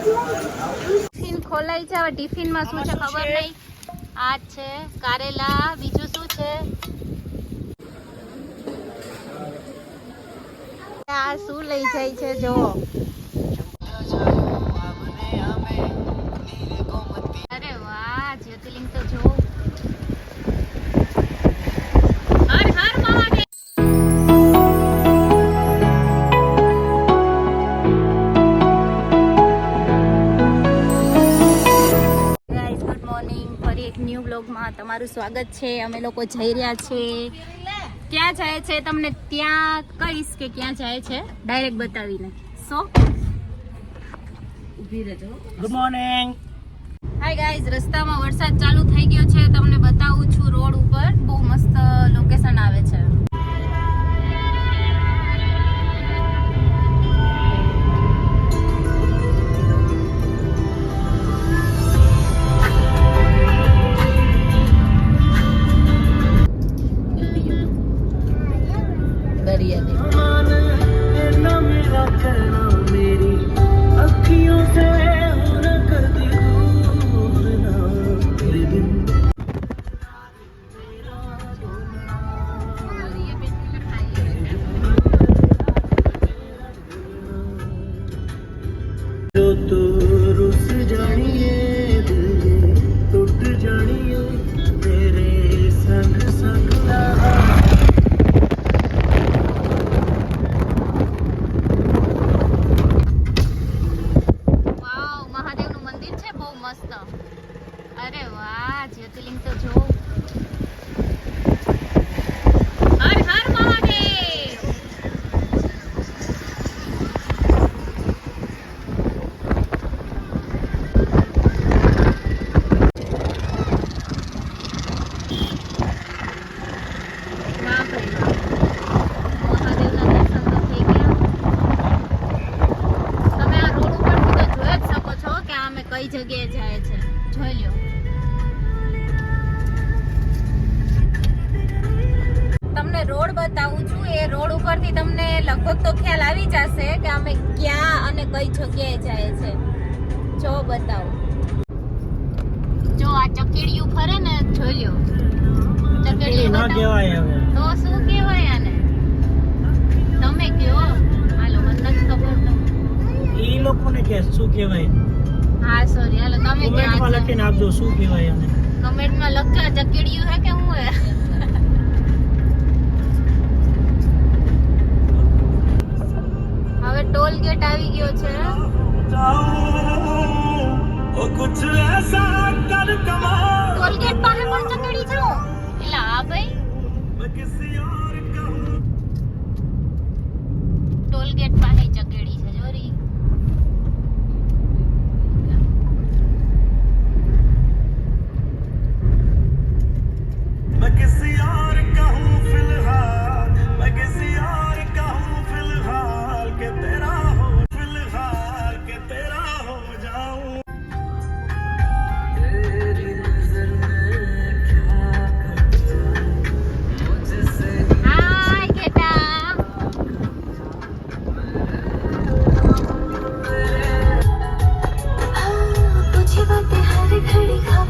Tiffin ખોલાઈ છે. હવે ટિફિનમાં શું છે ખબર નહીં. આ છે કારેલા. બીજું શું છે? આ શું લઈ જાય છે જો અરે વાહ જ્યોતિલિંગ તો જો તમારું સ્વાગત છે. અમે લોકો જઈ રહ્યા છે. ક્યાં જાય છે તમને ત્યાં કહીશ કે ક્યાં જાય છે. ડાયરેક્ટ બતાવીને. So good morning hi guys રસ્તામાં વરસાદ ચાલુ થઈ ગયો છે. તમને અમે ક્યાં અને કઈ જગ્યાએ જાય છે? જો બતાવો. જો આ ચકેડિયું ફરે ને જોઈ લો ચકેડિયું ના કહેવાય હવે. તો શું કહેવાય આને? તમે કયો? હાલો મને નથી ખબર ઈ લોકોને કે શું કહેવાય? હા સોરી હાલો તમે કમેન્ટમાં લખીને આપજો શું કહેવાય આને. કમેન્ટમાં લખજો ચકેડિયું હે કે હું હે? टोल गेट आ गयो छे। ओ कुछ ऐसा कर कमा। टोल गेट पर मन चकड़ी छो ला भाई। मैं किसी और कहूँ टोल घड़ी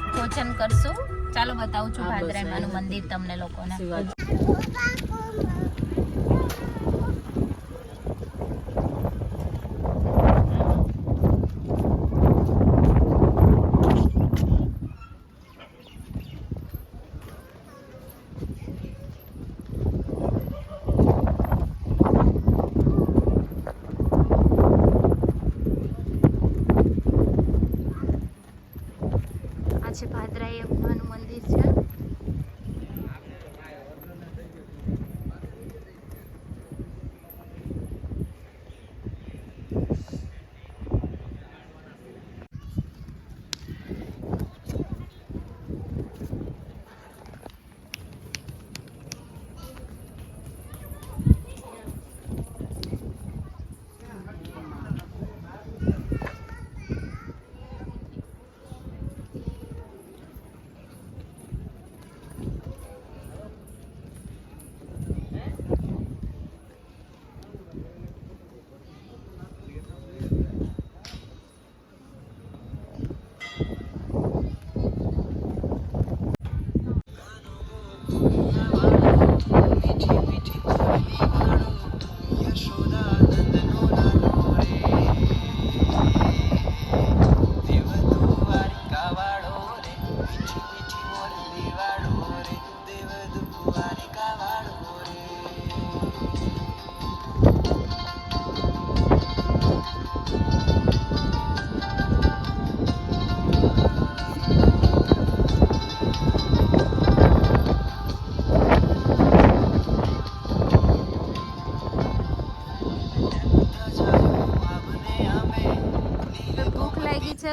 ભોજન કરશું. ચાલો બતાવું છું ભાદરાઈ માનું મંદિર તમને લોકોને.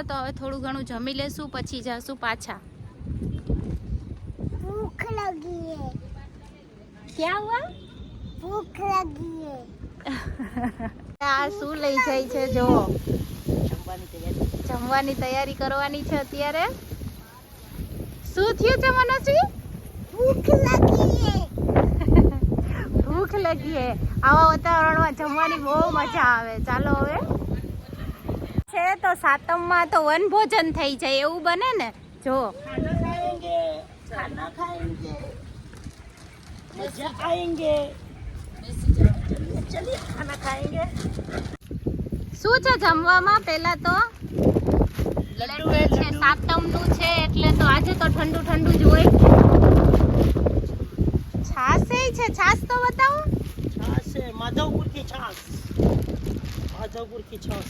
તો હવે થોડું ઘણું જમી લેશું પછી જાશું પાછા. ભૂખ લગી હે. ક્યાં હુઆ? ભૂખ લગી હે. આ શું લઈ જાય છે જો જમવાની તૈયારી કરવાની છે અત્યારે. શું થયું છે મનસ્વી ભૂખ લાગી ભૂખ લાગી આવા વાતાવરણમાં જમવાની બહુ મજા આવે. ચાલો હવે. છે તો સાતમમાં તો વનભોજન થઈ જાય એવું બને ને? જો. શું છે જમવામાં પેલા તો? છે સાતમનું છે એટલે તો આજે તો ઠંડુ ઠંડુ જ હોય. છાસ છે છાસ તો બતાવો. છાસ માધવપુર છાસ માધવપુરથી છાસ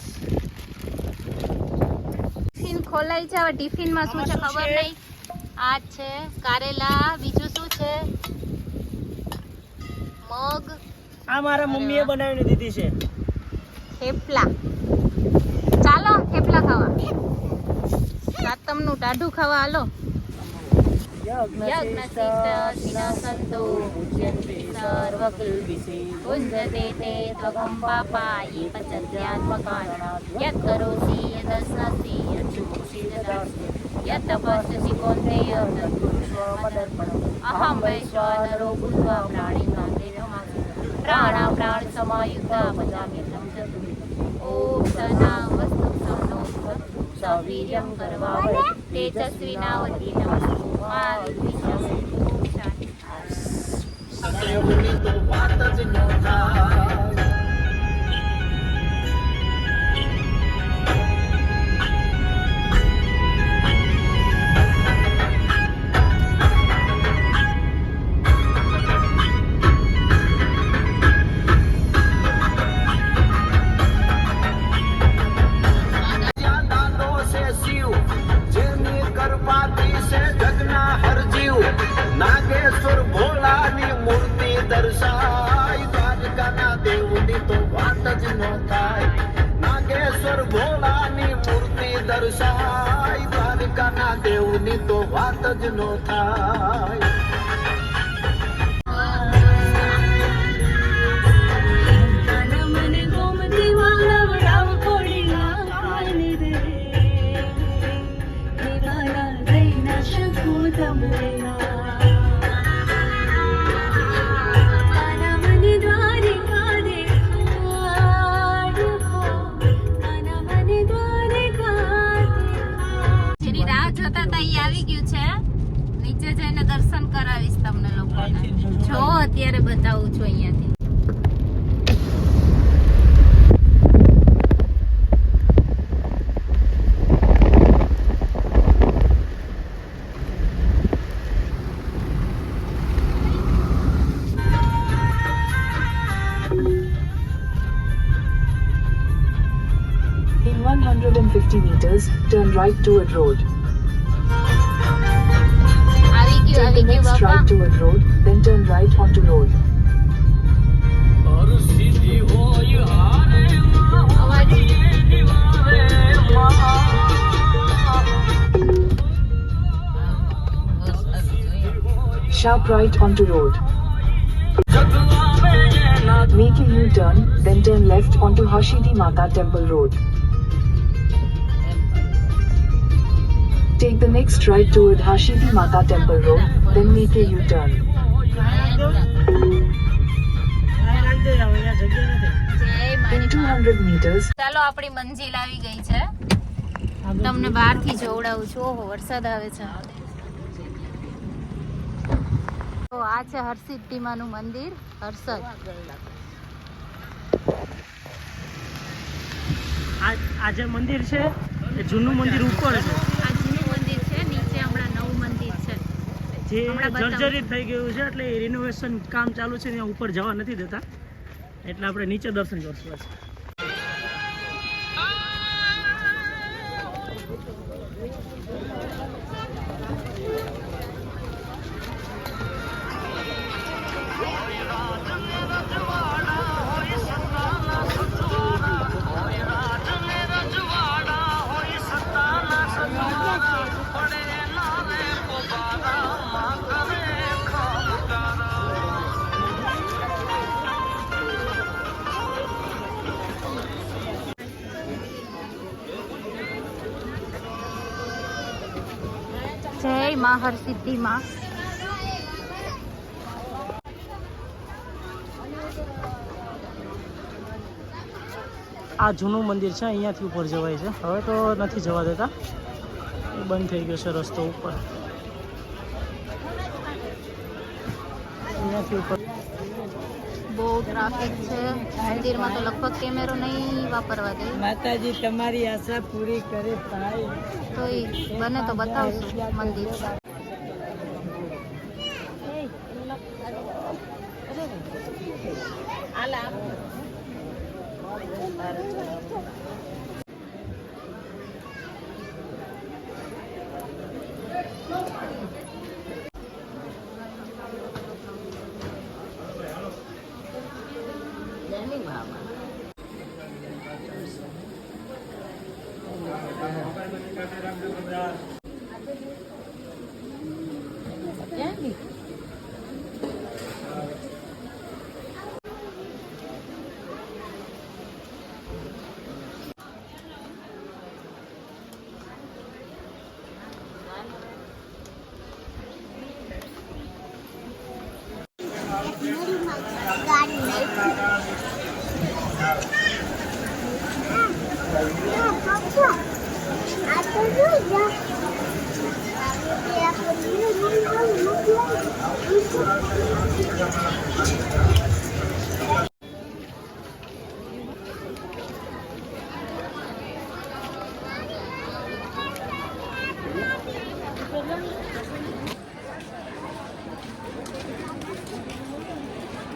ખોલાઈ છે. હવે ટિફિનમાં શું છે ખબર? નહીં. આ છે. કારેલા. બીજું શું છે? મગ. આ મારા મમ્મીએ બનાવીને દીધી છે. થેપલા. ચાલો થેપલા ખાવા. સાતમનું ટાઢું ખાવા હાલો. यज्ञशिष्टो पूज्यन्ते सर्वकिल्बिषे भुञ्जते ते त्वघं पापायि पचन्त्यात्मकारणात् यत्करोषि यदश्नसि यच्छुषि ददासि यत्तपस्यसि कोन्तेय तत्पुरुषमदर्पणम् अहं वैश्वानरो भूत्वा प्राणिकान्तेन प्राणाप्राणसमायुक्ता भजाम्यहं च ॐ सदा वस्तु सन्नो ચતુ ઓમ સના વસ્તુ સન્નો ભવતુ સવીર્યં કરવાવહै તેજસ્વીનાવતી નમસ્તુ મા વિદ્વિષાવહै. ઓમ શાંતિ. દ્વારિકાના દ્વારકાના દેવની તો વાત જ નો થાય. દર્શન કરાવીશ તમને લોકોને જો અત્યારે બતાવું છું અહીંયાથી In 150 meters, turn right toward road. Take you, the next right a road, then turn right onto road. Sharp right onto road. Make a U-turn, then turn left onto Hashidi Mata Temple Road. Take the next right toward Hashidi Mata Temple Road, then make a U-turn. In 200 meters, ચાલો આપણી મંજિલ આવી ગઈ છે. તમને બહારથી જોવડાવું છું. ઓહો વરસાદ આવે છે. તો આ છે હરસિદ્ધિમાનું મંદિર હર્ષદ. આ જે મંદિર છે એ જૂનું મંદિર ઉપર છે આ જૂનું મંદિર છે નીચે હમણાં નવું મંદિર છે જે જર્જરિત થઈ ગયું છે એટલે રિનોવેશન કામ ચાલુ છે ત્યાં ઉપર જવા નથી દેતા. એટલે આપણે નીચે દર્શન કરશું. જય મા હરસિદ્ધિ માં. આ જૂનું મંદિર છે, અહીંયાથી ઉપર જવાય છે. હવે તો નથી જવા દેતા. બંધ થઈ ગયો છે રસ્તો ઉપર. અહીંયાથી ઉપર. બહુ ટ્રાફિક છે. મંદિરમાં તો લગભગ કેમેરો નહીં વાપરવા દે. માતાજી તમારી આશા પૂરી કરે થાય તો એ બને તો બતાવશું મંદિર આ તો જો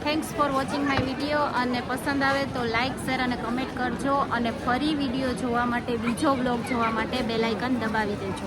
thanks for watching my video અને પસંદ આવે તો લાઇક શેર અને કમેન્ટ કરજો અને ફરી વીડિયો જોવા માટે, બીજો બ્લોગ જોવા માટે બેલાઇકન દબાવી દેજો.